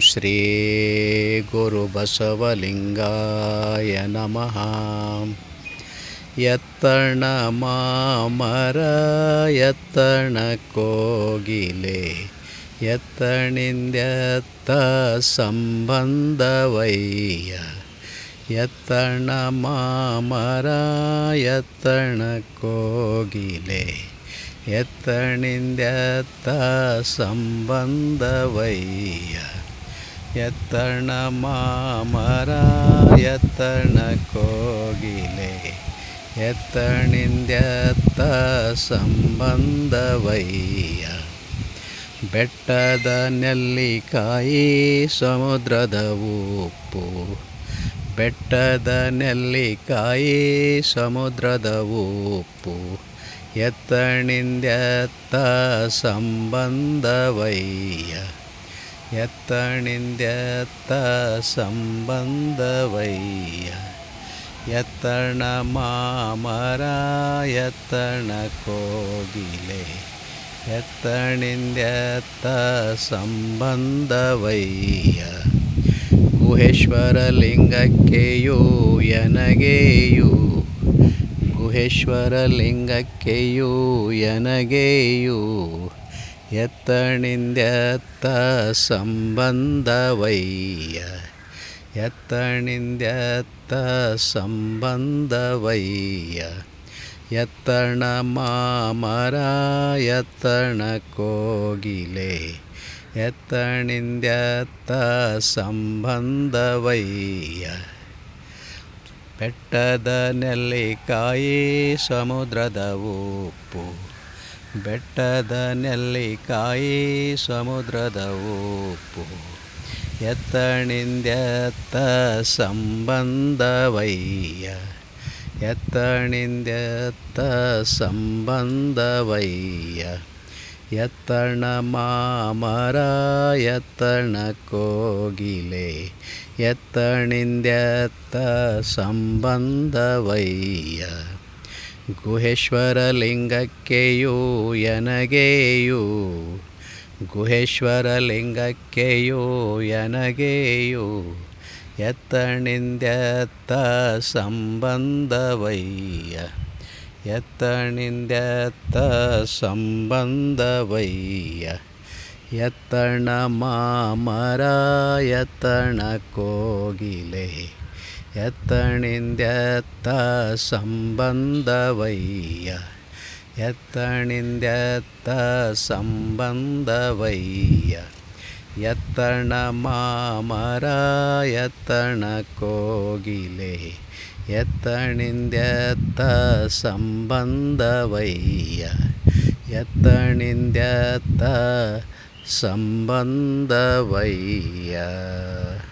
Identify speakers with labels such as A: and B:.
A: ಶ್ರೀ ಗುರುಬಸವಲಿಂಗಾಯ ನಮಃ ಎತ್ತಣ ಮಾಮರ ಎತ್ತಣ ಕೋಗಿಲೆ ಎತ್ತಣಿಂದ್ಯತ್ತ ಸಂಬಂಧವಯ್ಯ ಎತ್ತಣ ಮಾಮರ ಎತ್ತಣ ಕೋಗಿಲೆ ಎತ್ತಣಿಂದ್ಯತ್ತ ಸಂಬಂಧವಯ್ಯ ಎತ್ತಣ ಮಾಮರ, ಎತ್ತಣ ಕೋಗಿಲೆ. ಎತ್ತಣಿಂದ್ಯತ್ತ ಸಂಬಂಧವಯ್ಯ. ಬೆಟ್ಟದ ನೆಲ್ಲಿಕಾಯಿ, ಸಮುದ್ರದ ಉಪ್ಪು. ಬೆಟ್ಟದ ನೆಲ್ಲಿಕಾಯಿ, ಸಮುದ್ರದ ಉಪ್ಪು. ಎತ್ತಣಿಂದ್ಯತ್ತ ಸಂಬಂಧವಯ್ಯ. ಎತ್ತಣಿಂದ್ಯತ್ತ ಸಂಬಂಧವಯ್ಯ. ಎತ್ತಣ ಮಾಮರ ಎತ್ತಣ ಕೋಗಿಲೆ. ಎತ್ತಣಿಂದೆತ್ತ ಸಂಬಂಧವಯ್ಯ. ಗುಹೇಶ್ವರ ಲಿಂಗಕ್ಕೆಯೂ ಎನಗೆಯೂ. ಗುಹೇಶ್ವರ ಲಿಂಗಕ್ಕೆಯೂ ಎನಗೆಯೂ. ಎತ್ತಣಿಂದ್ಯತ್ತ ಸಂಬಂಧವಯ್ಯ. ಎತ್ತಣಿಂದ್ಯತ್ತ ಸಂಬಂಧವಯ್ಯ. ಎತ್ತಣ ಮಾಮರ ಎತ್ತಣ ಕೋಗಿಲೆ. ಎತ್ತಣಿಂದ್ಯತ್ತ ಸಂಬಂಧವಯ್ಯ. ಬೆಟ್ಟದ ನೆಲ್ಲಿಕಾಯಿ ಸಮುದ್ರದ ಉಪ್ಪು. ಬೆಟ್ಟದ ನೆಲ್ಲಿಕಾಯಿ ಸಮುದ್ರದ ಉಪ್ಪು. ಎತ್ತಣಿಂದ್ಯತ್ತ ಸಂಬಂಧವಯ್ಯ. ಎತ್ತಣಿಂದ್ಯತ್ತ ಸಂಬಂಧವಯ್ಯ. ಎತ್ತಣ ಮಾಮರ ಎತ್ತಣ ಕೋಗಿಲೆ. ಎತ್ತಣಿಂದ್ಯತ್ತ ಸಂಬಂಧವಯ್ಯ. ಗುಹೇಶ್ವರ ಲಿಂಗಕ್ಕೆಯೂ ಎನಗೆಯೂ ಗುಹೇಶ್ವರ ಲಿಂಗಕ್ಕೆಯೂ ಎನಗೆಯೂ ಎತ್ತಣಿಂದ್ಯತ್ತ ಸಂಬಂಧವಯ್ಯ ಎತ್ತಣಿಂದ್ಯತ್ತ ಸಂಬಂಧವಯ್ಯ ಎತ್ತಣ ಮಾಮರ ಎತ್ತಣ ಕೋಗಿಲೆ. ಎತ್ತಣಿಂದ್ಯತ್ತ ಸಂಬಂಧವಯ್ಯ ಎತ್ತಣಿಂದ್ಯತ್ತ ಸಂಬಂಧವಯ್ಯ ಎತ್ತಣ ಮಾಮರ ಎತ್ತಣ ಕೋಗಿಲೆ ಎತ್ತಣಿಂದ್ಯತ್ತ ಸಂಬಂಧವಯ್ಯ ಎತ್ತಣಿಂದ್ಯತ್ತ ಸಂಬಂಧವಯ್ಯ